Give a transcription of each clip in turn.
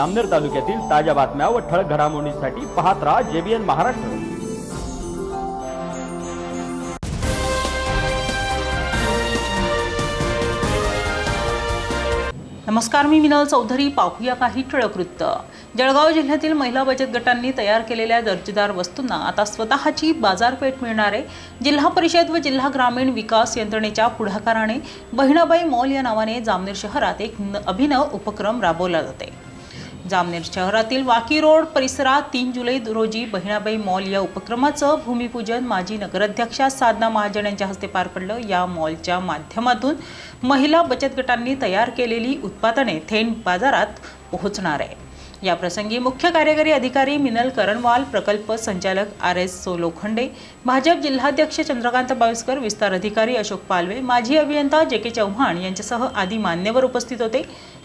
आमनेर तालुक्यातील ताज्या बातम्या व ठळक घडामोडींसाठी पाहत राहा जेबीएन महाराष्ट्र. नमस्कार मी मिनल चौधरी. पाहूया काही ठळक वृत्त. जळगाव जिल्ह्यातील महिला बचत गटांनी तयार केलेल्या दर्जेदार वस्तूंना आता स्वतःची बाजारपेठ मिळणार आहे. जिल्हा परिषद व जिल्हा ग्रामीण विकास यंत्रणेच्या पुढाकाराने बहिणाबाई मॉल या नावाने जामनेर शहरात एक न- अभिनव उपक्रम राबवला जाते. जामनेर शहरातील वाकी रोड परिसरात तीन जुलै रोजी बहिणाबाई मॉल या उपक्रमाचं भूमिपूजन माजी नगराध्यक्षा साधना महाजन यांच्या हस्ते पार पडलं. या मॉलच्या माध्यमातून महिला बचत गटांनी तयार केलेली उत्पादने थेट बाजारात पोहोचणार आहे. या प्रसंगी मुख्य कार्यकारी अधिकारी मिनल करणवाल प्रकल्प संचालक आर एस सोलोखंडे भाजप जिल्हाध्यक्ष चंद्रकांत बाविस्कर विस्तार अधिकारी अशोक पालवे माजी अभियंता जे के चव्हाण यांच्यासह आदी मान्यवर उपस्थित होते.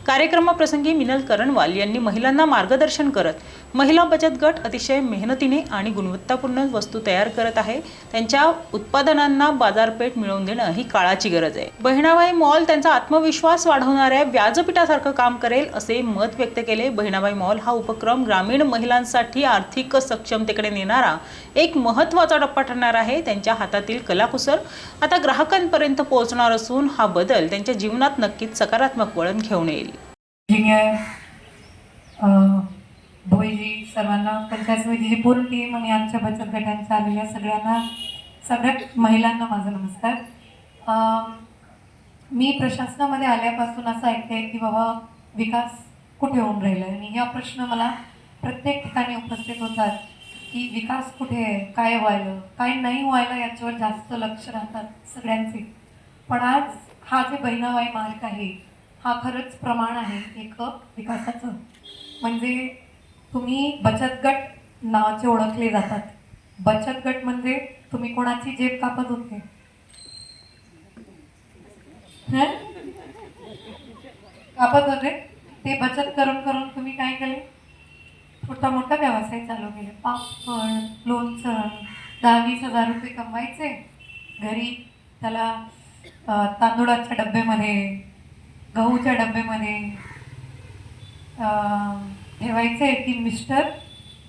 कार्यक्रमाप्रसंगी मिनल करणवाल यांनी महिलांना मार्गदर्शन करत महिला बचत गट अतिशय मेहनतीने आणि गुणवत्तापूर्ण वस्तू तयार करत आहे. त्यांच्या उत्पादनांना बाजारपेठ मिळवून देणं ही काळाची गरज आहे. बहिणाबाई मॉल त्यांचा आत्मविश्वास वाढवणाऱ्या व्याजपीठासारखं काम करेल असे मत व्यक्त केले. बहिणाबाई मॉल हा उपक्रम ग्रामीण महिलांसाठी आर्थिक सक्षमतेकडे नेणारा एक महत्त्वाचा टप्पा ठरणार आहे. त्यांच्या हातातील कलाकुसर आता ग्राहकांपर्यंत पोहोचणार असून हा बदल त्यांच्या जीवनात नक्कीच सकारात्मक वळण घेऊन येईल. Uh, भोईजी सर्वांना पंचायत समितीची पूर्ण टीम आणि आमच्या बचत गटांच्या आलेल्या सगळ्यांना सगळ्या महिलांना माझा नमस्कार. मी प्रशासनामध्ये आल्यापासून असं ऐकते की बाबा विकास कुठे होऊन राहिला आहे आणि हा प्रश्न मला प्रत्येक ठिकाणी उपस्थित होतात की विकास कुठे आहे? काय व्हायलं? काय नाही व्हायला याच्यावर जास्त लक्ष राहतात सगळ्यांचे. पण आज हा जे बहिणाबाई मार्ग आहे हा खरंच प्रमाण आहे एक विकासाचं. म्हणजे तुम्ही बचत गट नावाचे ओळखले जातात. बचत गट म्हणजे तुम्ही कोणाची जेब कापत होते? कापत होते? ते बचत करून करून तुम्ही काय केले? छोटा मोठा व्यवसाय चालू केले. पापड लोणचं दहा वीस हजार रुपये कमवायचे. घरी त्याला तांदुळाच्या डब्यामध्ये गहूच्या डब्यामध्ये ठेवायचं आहे की मिस्टर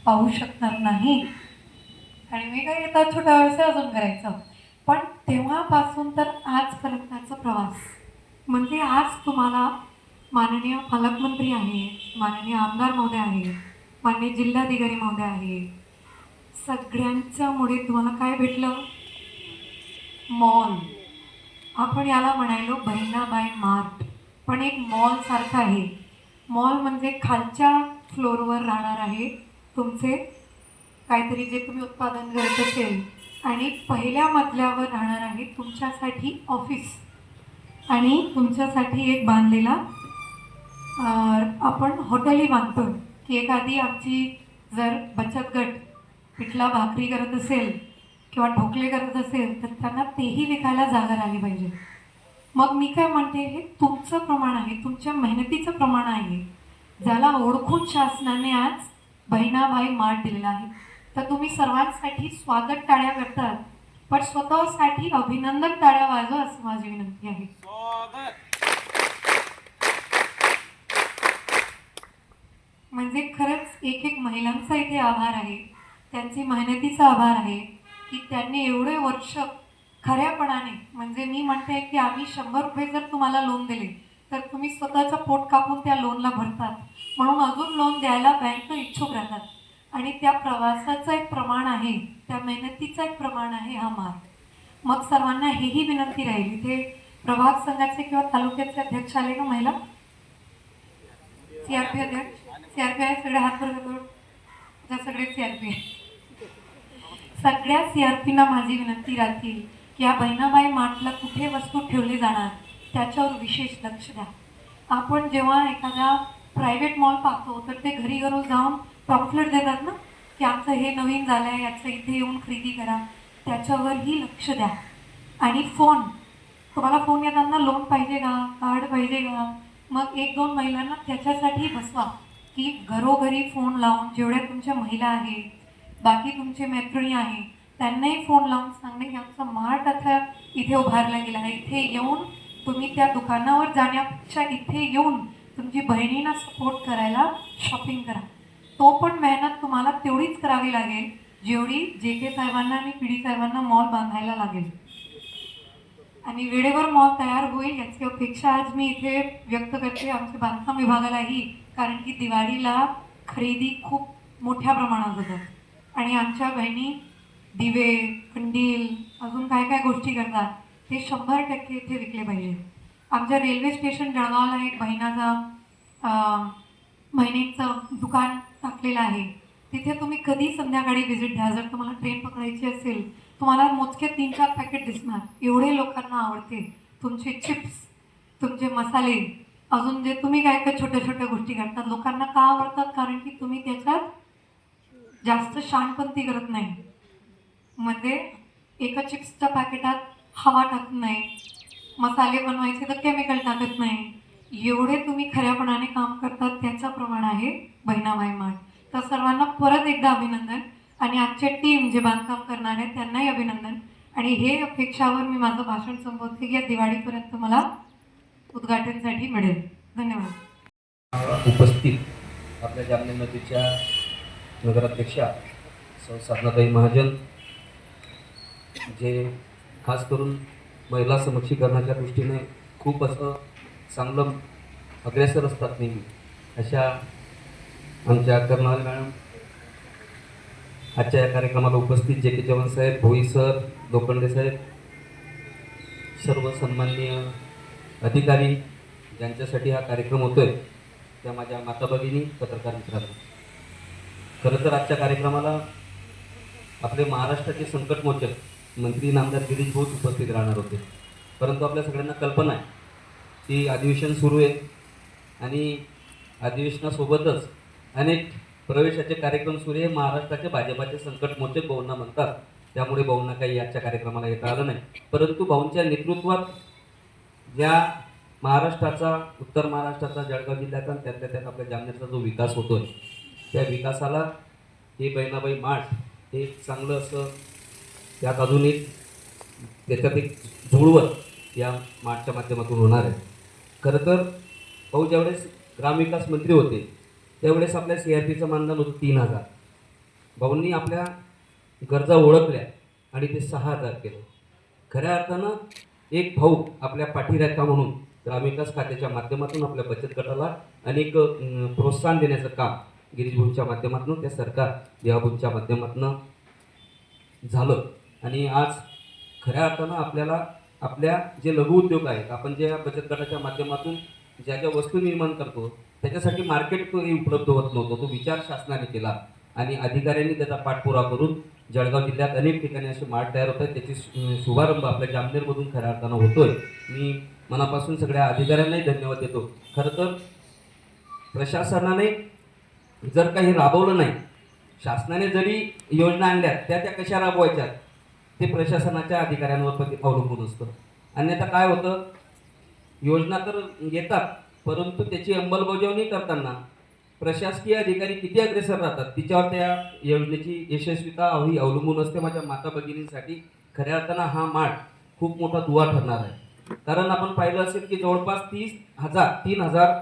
पाहू शकणार नाही. आणि मी काय येतात छोटा व्यवसाय अजून करायचा. पण तेव्हापासून तर आजपर्यंतचा प्रवास. म्हणजे आज तुम्हाला माननीय पालकमंत्री आहे माननीय आमदार महोदय आहे माननीय जिल्हाधिकारी महोदय आहे. सगळ्यांच्यामुळे तुम्हाला काय भेटलं? मॉल. आपण याला म्हणायलो बहिणाबाई मार्ट. पण एक मॉलसारखं आहे. मॉल म्हणजे खालच्या फ्लोअरवर राहणार आहे. तुमचे काहीतरी जे तुम्ही उत्पादन करत असेल आणि पहिल्या मजल्यावर राहणार आहे तुमच्यासाठी ऑफिस आणि तुमच्यासाठी एक बांधलेला आपण हॉटेलही बांधतो की एखादी आमची जर बचत गट पिठला भाकरी करत असेल किंवा ढोकले करत असेल तर त्यांना तेही विकायला जागा राहिली पाहिजे. मग मी काय म्हणते हे तुमचं प्रमाण आहे तुमच्या मेहनतीचं प्रमाण आहे. ज्याला ओळखून शासनाने आज बहिणाबाई मार्ट दिलेला आहे. तर तुम्ही सर्वांसाठी स्वागत टाळ्या करतात पण स्वतःसाठी अभिनंदन टाळ्या वाजवा असं माझी विनंती आहे. म्हणजे खरंच एक एक महिलांचा इथे आभार आहे. त्यांची मेहनतीचा आभार आहे की त्यांनी एवढे वर्ष खऱ्यापणाने म्हणजे मी म्हणते की आम्ही शंभर रुपये जर तुम्हाला लोन दिले तर तुम्ही स्वतःचं पोट कापून त्या लोनला भरतात. म्हणून अजून लोन द्यायला बँक इच्छुक राहतात. आणि त्या प्रवासाचं एक प्रमाण आहे त्या मेहनतीचं एक प्रमाण आहे हा मार्ग. मग सर्वांना हेही विनंती राहील इथे प्रभाग संघाचे किंवा तालुक्याचे अध्यक्ष आले ना महिला? सीआरपी अध्यक्ष. सीआरपी आहे सगळे हात वर करून त्या सगळे सीआरपी सगळ्या सीआरपीना माझी विनंती राहतील की या बहिणाबाई माटला कुठे वस्तू ठेवली जाणार? त्याच्यावर विशेष लक्ष द्या. आपण जेव्हा एखादा प्रायव्हेट मॉल पाहतो तर ते घरी घरून जाऊन पॉम्फलेट देतात ना की आमचं हे नवीन झालं आहे याचं इथे येऊन खरेदी करा. त्याच्यावरही लक्ष द्या. आणि फोन तुम्हाला फोन येताना लोन पाहिजे का? कार्ड पाहिजे का? मग एक दोन महिलांना त्याच्यासाठी बसवा की घरोघरी फोन लावून जेवढ्या तुमच्या महिला आहेत बाकी तुमचे मैत्रिणी आहे त्यांनाही फोन लावून सांगणे की आमचा मार्ट आता इथे उभारला गेला आहे. इथे येऊन तुम्ही त्या दुकानावर जाण्यापेक्षा इथे येऊन तुमची बहिणींना सपोर्ट करायला शॉपिंग करा. तो पण मेहनत तुम्हाला तेवढीच करावी लागेल जेवढी जे के साहेबांना आणि पी डी साहेबांना मॉल बांधायला लागेल. आणि वेळेवर मॉल तयार होईल याची अपेक्षा आज मी इथे व्यक्त करते आमच्या बांधकाम विभागालाही कारण की दिवाळीला खरेदी खूप मोठ्या प्रमाणात होतात. आणि आमच्या बहिणी दिवे कंदील अजून काय काय गोष्टी करतात. ते शंभर टक्के इथे विकले पाहिजे. आमच्या रेल्वे स्टेशन जळगावला एक बहिणाचा महिन्यांचं दुकान टाकलेलं आहे. तिथे तुम्ही कधी संध्याकाळी व्हिजिट द्या जर तुम्हाला ट्रेन पकडायची असेल तुम्हाला मोजके तीन चार पॅकेट दिसणार. एवढे लोकांना आवडते. तुमचे चिप्स तुमचे मसाले अजून जे तुम्ही काय काय छोट्या छोट्या गोष्टी करतात लोकांना का आवडतात? कारण की तुम्ही त्याच्यात जास्त शानपंती करत नाही. म्हणजे एका चिप्सच्या पॅकेटात हवा टाकत नाही. मसाले बनवायचे तर केमिकल टाकत नाही. एवढे तुम्ही खऱ्यापणाने काम करतात त्याचं प्रमाण आहे बहिणाबाई माठ तर सर्वांना परत एकदा अभिनंदन आणि आजचे टीम जे बांधकाम करणार आहे त्यांनाही अभिनंदन. आणि हे अपेक्षावर मी माझं भाषण संबोधते की या दिवाळीपर्यंत मला उद्घाटनसाठी मिळेल. धन्यवाद. उपस्थित आपल्या जामनेर नदीच्या नगराध्यक्षा सौ साधनाताई महाजन जे खास करून महिला सक्षमीकरणाच्या दृष्टीने खूप असं चांगलं अग्रेसर असतात नेहमी. अशा आमच्या कर्नाल मॅडम आजच्या या कार्यक्रमाला उपस्थित जे के चव्हाण साहेब भोई सर लोखंडे साहेब सर्व सन्माननीय अधिकारी ज्यांच्यासाठी हा कार्यक्रम होतोय त्या माझ्या माता भगिनी पत्रकार मित्रांना. खरं तर आजच्या कार्यक्रमाला आपले महाराष्ट्राचे संकटमोचक मंत्री नामदार गिरीश बहुत उपस्थित राहणार होते. परंतु आपल्या सगळ्यांना कल्पना आहे की अधिवेशन सुरू आहे आणि अधिवेशनासोबतच अनेक प्रवेशाचे कार्यक्रम सुरू आहे. महाराष्ट्राचे भाजपाचे संकट संकटमोचक भाऊंना म्हणतात. त्यामुळे भाऊंना काही आजच्या कार्यक्रमाला येता आलं नाही. परंतु भाऊंच्या नेतृत्वात ज्या महाराष्ट्राचा उत्तर महाराष्ट्राचा जळगाव जिल्ह्याचा आणि त्यातल्या त्यात आपल्या जामनेरचा जो विकास होतोय त्या विकासाला हे बहिणाबाई माठ हे चांगलं असं त्यात अजून एक त्याच्यात एक जुळवत या मार्चच्या माध्यमातून होणार आहे. खरं तर भाऊ ज्यावेळेस ग्रामविकास मंत्री होते त्यावेळेस आपल्या सी आर पीचं मानधन होतं तीन हजार. भाऊंनी आपल्या गरजा ओळखल्या आणि ते सहा हजार केलं. खऱ्या अर्थानं एक भाऊ आपल्या पाठीराखा म्हणून ग्रामविकास खात्याच्या माध्यमातून आपल्या बचत गटाला अनेक प्रोत्साहन देण्याचं काम गिरीशभाऊंच्या माध्यमातून त्या सरकार देवाभाऊंच्या माध्यमातून झालं. आणि आज खऱ्या अर्थानं आपल्याला आपल्या जे लघु उद्योग आहेत आपण ज्या बचत गटाच्या माध्यमातून ज्या ज्या वस्तू निर्माण करतो त्याच्यासाठी मार्केट उपलब्ध होत नव्हतं. तो विचार शासनाने केला आणि अधिकाऱ्यांनी त्याचा पाठपुरावा करून जळगाव जिल्ह्यात अनेक ठिकाणी असे मार्ट तयार होत आहेत. त्याची शुभारंभ आपल्या जामनेरमधून खऱ्या अर्थानं होतोय. मी मनापासून सगळ्या अधिकाऱ्यांनाही धन्यवाद देतो. खरं तर प्रशासनाने जर काही राबवलं नाही शासनाने जरी योजना आणल्या त्या त्या कशा राबवायच्या ते प्रशासनाच्या अधिकाऱ्यांवर अवलंबून असतं. अन्यथा काय होतं? योजना तर येतात परंतु त्याची अंमलबजावणी करताना प्रशासकीय अधिकारी किती अग्रेसर राहतात? तिच्यावर त्या योजनेची यशस्वीता ही अवलंबून असते माझ्या माता भगिनींसाठी खऱ्या अर्थानं हा माठ खूप मोठा दुवा ठरणार आहे. कारण आपण पाहिलं असेल की जवळपास तीस हजार तीन हजार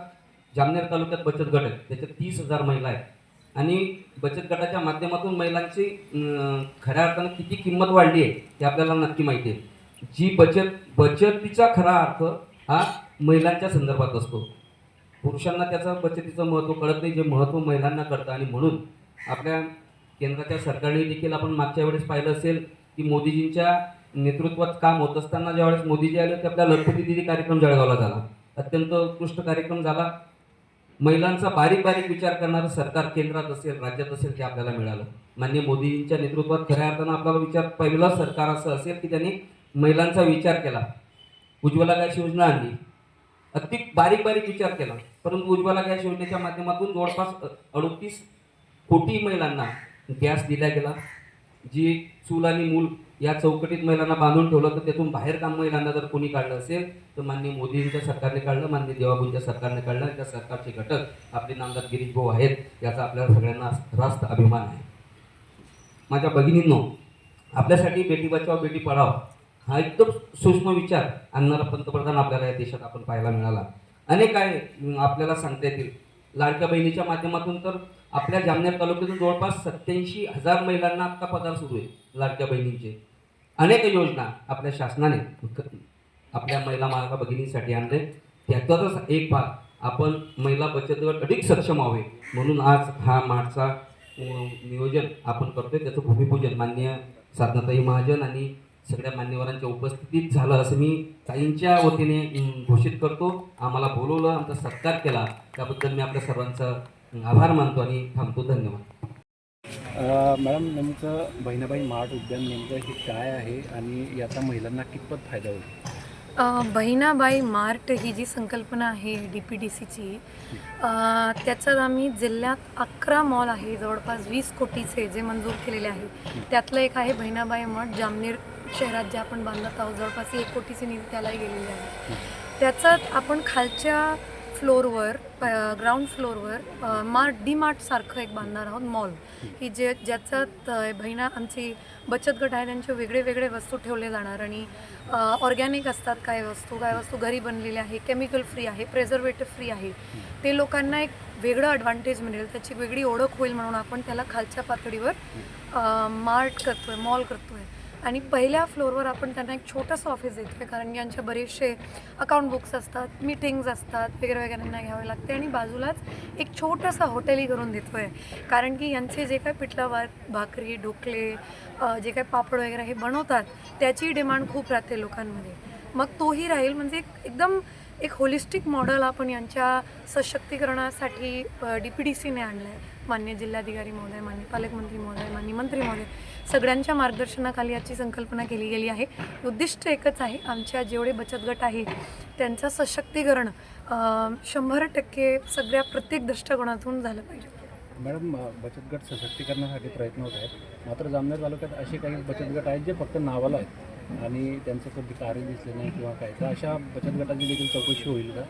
जामनेर तालुक्यात बचत गट आहेत. त्याच्यात तीस हजार महिला आहेत. आणि बचत गटाच्या माध्यमातून महिलांची खऱ्या अर्थानं किती किंमत वाढली आहे हे आपल्याला नक्की माहिती आहे. जी बचत बचतीचा खरा अर्थ हा महिलांच्या संदर्भात असतो. पुरुषांना त्याचं बचतीचं महत्त्व कळत नाही जे महत्त्व महिलांना कळतं आणि म्हणून आपल्या केंद्राच्या सरकारने देखील आपण मागच्या वेळेस पाहिलं असेल की मोदीजींच्या नेतृत्वात काम होत असताना ज्यावेळेस मोदीजी आले ते आपल्या लखपती दिदी कार्यक्रम जळगावला झाला. अत्यंत उत्कृष्ट कार्यक्रम झाला. महिलांचा बारीक बारीक विचार करणारं सरकार केंद्रात असेल राज्यात असेल ते आपल्याला मिळालं. मान्य मोदींच्या नेतृत्वात खऱ्या अर्थानं आपला विचार पहिलं सरकार असं असेल की त्यांनी महिलांचा विचार केला. उज्ज्वला गॅस योजना आणली. अगदी बारीक बारीक विचार केला. परंतु उज्ज्वला गॅस योजनेच्या माध्यमातून जवळपास अडतीस कोटी महिलांना गॅस दिला गेला. जी चूल आणि मूल या चौकटीत महिलांना बांधून ठेवलं तर त्यातून बाहेर काम महिलांना जर कोणी काढलं असेल तर माननीय मोदींच्या सरकारने काढलं मान्य देवाबूंच्या सरकारने काढलं त्या सरकारचे घटक आपले नामदार गिरीश भाऊ आहेत याचा आपल्याला सगळ्यांना रास्त अभिमान आहे. माझ्या भगिनींनो आपल्यासाठी बेटी बचाव बेटी पढाव हा एकदम सूक्ष्म विचार आणणारा पंतप्रधान आपल्याला या देशात आपण पाहायला मिळाला. अनेक आहे आपल्याला सांगता येतील लाडक्या बहिणीच्या माध्यमातून तर आपल्या जामनेर तालुक्यातून जवळपास सत्याऐंशी हजार महिलांना आता पगार सुरू आहे लाडक्या बहिणींचे. अनेक योजना आपल्या शासनाने आपल्या महिला मार्ग भगिनीसाठी आणले. त्याचाच एक भाग आपण महिला बचत गट अधिक सक्षम व्हावे म्हणून आज हा मार्चचा नियोजन आपण करतोय. त्याचं भूमिपूजन मान्य साधनाताई महाजन आणि सगळ्या मान्यवरांच्या उपस्थितीत झालं असं मी ताईंच्या वतीने घोषित करतो. आम्हाला बोलवलं आमचा सत्कार केला. त्याबद्दल मी आपल्या सर्वांचा आभार मानतो आणि थांबतो. धन्यवाद. मॅडम नेमकं बहिणाबाई मार्ट उद्यान नेमकं हे काय आहे आणि याचा महिलांना कितपत फायदा होईल? बहिणाबाई मार्ट ही जी संकल्पना आहे डी पी डी सीची त्याच्यात आम्ही जिल्ह्यात अकरा मॉल आहे जवळपास वीस कोटीचे जे मंजूर केलेले आहे. त्यातलं एक आहे बहिणाबाई मठ जामनेर शहरात जे आपण बांधत आहोत जवळपास एक कोटीची निधी त्यालाही गेलेली आहे. त्याच्यात आपण खालच्या फ्लोअरवर ग्राउंड फ्लोअरवर मार्ट डी मार्टसारखं एक बांधणार आहोत मॉल. की जे ज्याच्यात बहिणा आमची बचत गट आहे त्यांचे वेगळे वेगळे वस्तू ठेवले जाणार आणि ऑर्गॅनिक असतात काय वस्तू काय वस्तू घरी बनलेल्या आहे केमिकल फ्री आहे प्रेझर्वेटिव्ह फ्री आहे. ते लोकांना एक वेगळं ॲडव्हान्टेज मिळेल त्याची वेगळी ओळख होईल म्हणून आपण त्याला खालच्या पातळीवर मार्ट करतोय मॉल करतोय. आणि पहिल्या फ्लोअरवर आपण त्यांना एक छोटंसं ऑफिस देतो आहे कारण की यांचे बरेचसे अकाउंट बुक्स असतात मीटिंग्ज असतात वगैरे वगैरे त्यांना घ्यावे लागते आणि बाजूलाच एक छोटंसं हॉटेलही करून देतो आहे कारण की यांचे जे काय पिठलं वा भाकरी ढोकले जे काही पापड वगैरे हे बनवतात त्याची डिमांड खूप राहते लोकांमध्ये. मग तोही राहील म्हणजे एक एकदम एक होलिस्टिक मॉडेल आपण यांच्या सशक्तीकरणासाठी डी पी डी सीने आणलं आहे मान्य जिल्हाधिकारी महोदय मान्य पालकमंत्री महोदय मान्य मंत्री महोदय सगळ्यांच्या मार्गदर्शनाखाली याची संकल्पना केली गेली आहे. उद्दिष्ट एकच आहे आमच्या जेवढे बचत गट आहे त्यांचं सशक्तीकरण शंभर टक्के सगळ्या प्रत्येक दृष्टिकोनातून झालं पाहिजे. मॅडम बचत गट सशक्तीकरणासाठी प्रयत्न होत आहेत. मात्र जामनेर तालुक्यात असे काही बचत गट आहेत जे फक्त नावाला आहेत आणि त्यांचं कधी कार्य दिसले नाही किंवा काय. तर अशा बचत गटाची देखील चौकशी होईल का?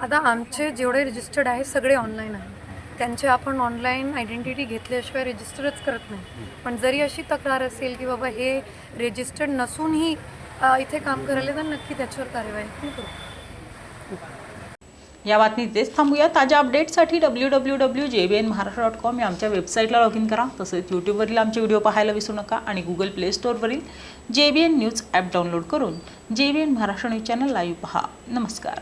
आता आमचे जेवढे रजिस्टर्ड आहे सगळे ऑनलाईन आहे त्यांचे आपण ऑनलाईन आयडेंटिटी घेतल्याशिवाय रजिस्टरच करत नाही. पण जरी अशी तक्रार असेल की बाबा हे रजिस्टर्ड नसूनही इथे काम करायला तर नक्की त्याच्यावर कार्यवाही आपण करू. या बातमी इथेच थांबूया. ताज्या अपडेटसाठी W W W J B N Maharashtra dot com या आमच्या वेबसाईटला लॉग इन करा. तसेच यूट्यूबवरील आमचे व्हिडिओ पाहायला विसरू नका आणि Google play स्टोअरवरील J B N news app download करून J B N Maharashtra news channel live पहा. नमस्कार.